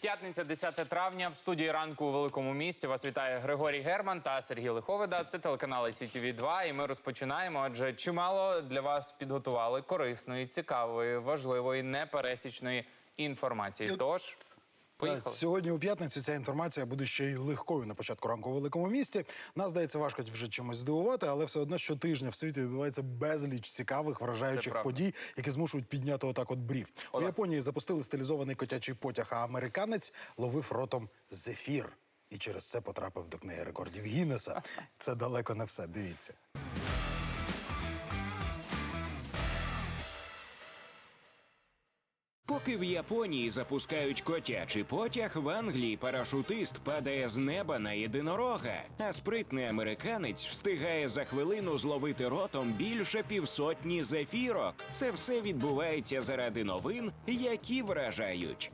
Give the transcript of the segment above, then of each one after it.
П'ятниця, 10 травня. В студії ранку у великому місті вас вітає Григорій Герман та Сергій Лиховида. Це телеканал СІТІВІ 2 І ми розпочинаємо. Адже чимало для вас підготували корисної, цікавої, важливої, непересічної інформації. Тож Та, поїхали. Сьогодні у п'ятницю ця інформація буде ще й легкою на початку ранку у великому місті. Нас здається, важко вже чимось здивувати, але все одно щотижня в світі відбувається безліч цікавих, вражаючих подій, які змушують підняти отак от брів. У Японії запустили стилізований котячий потяг, а американець ловив ротом зефір. І через це потрапив до книги рекордів Гіннеса. Це далеко не все. Дивіться. Поки в Японії запускають котячий потяг, в Англії парашутист падає з неба на єдинорога, а спритний американець встигає за хвилину зловити ротом більше півсотні зефірок. Це все відбувається заради новин, які вражають.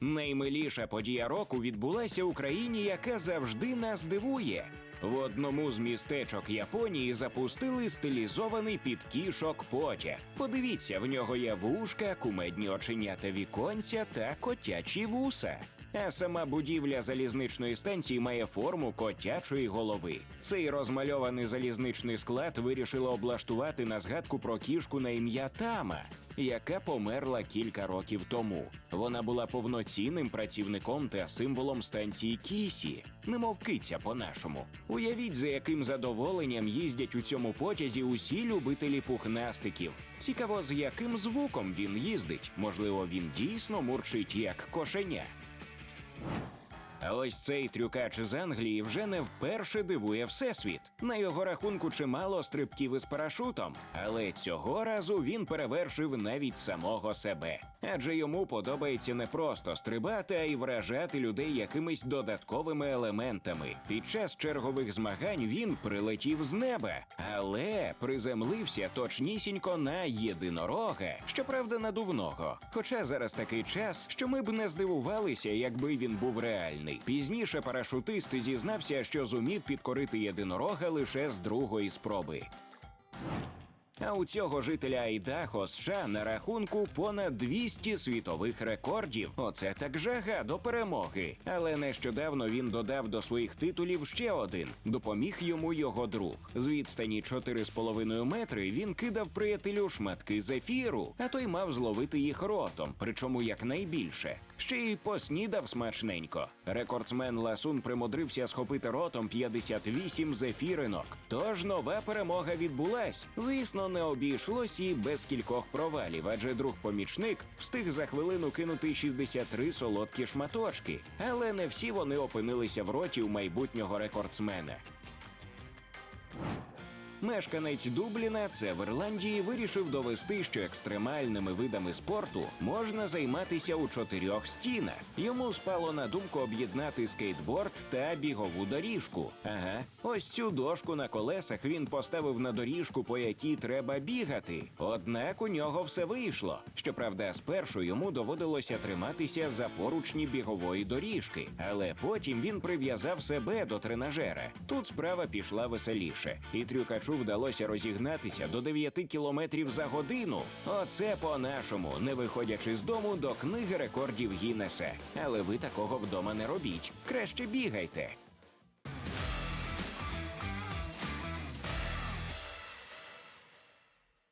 Наймиліша подія року відбулася в Україні, яка завжди нас дивує. В одному з містечок Японії запустили стилізований під кішок потяг. Подивіться, в нього є вушка, кумедні оченята віконця та котячі вуса. А сама будівля залізничної станції має форму котячої голови. Цей розмальований залізничний склад вирішили облаштувати на згадку про кішку на ім'я Тама яка померла кілька років тому. Вона була повноцінним працівником та символом станції Кісі, немов киця по-нашому. Уявіть, за яким задоволенням їздять у цьому потязі усі любителі пухнастиків. Цікаво, з яким звуком він їздить. Можливо, він дійсно мурчить як кошеня. А ось цей трюкач з Англії вже не вперше дивує всесвіт. На його рахунку чимало стрибків із парашутом, але цього разу він перевершив навіть самого себе. Адже йому подобається не просто стрибати, а й вражати людей якимись додатковими елементами. Під час чергових змагань він прилетів з неба, але приземлився точнісінько на єдинорога, щоправда, надувного. Хоча зараз такий час, що ми б не здивувалися, якби він був реальний. Пізніше парашутист зізнався, що зумів підкорити єдинорога лише з другої спроби. А у цього жителя Айдахо США на рахунку понад 200 світових рекордів. Оце так жага до перемоги. Але нещодавно він додав до своїх титулів ще один. Допоміг йому його друг. З відстані 4,5 метри він кидав приятелю шматки зефіру, а той мав зловити їх ротом, причому якнайбільше. Ще й поснідав смачненько. Рекордсмен Ласун примудрився схопити ротом 58 зефіринок. Тож нова перемога відбулась. Звісно, не обійшлось і без кількох провалів, адже друг-помічник встиг за хвилину кинути 63 солодкі шматочки. Але не всі вони опинилися в роті у майбутнього рекордсмена. Мешканець Дубліна, це в Ірландії, вирішив довести, що екстремальними видами спорту можна займатися у чотирьох стінах. Йому спало на думку об'єднати скейтборд та бігову доріжку. Ага, ось цю дошку на колесах він поставив на доріжку, по якій треба бігати. Однак у нього все вийшло. Щоправда, спершу йому доводилося триматися за поручні бігової доріжки, але потім він прив'язав себе до тренажера. Тут справа пішла веселіше, і трюкачу вдалося розігнатися до 9 кілометрів за годину. Оце по-нашому, не виходячи з дому до книги рекордів Гіннеса. Але ви такого вдома не робіть. Краще бігайте.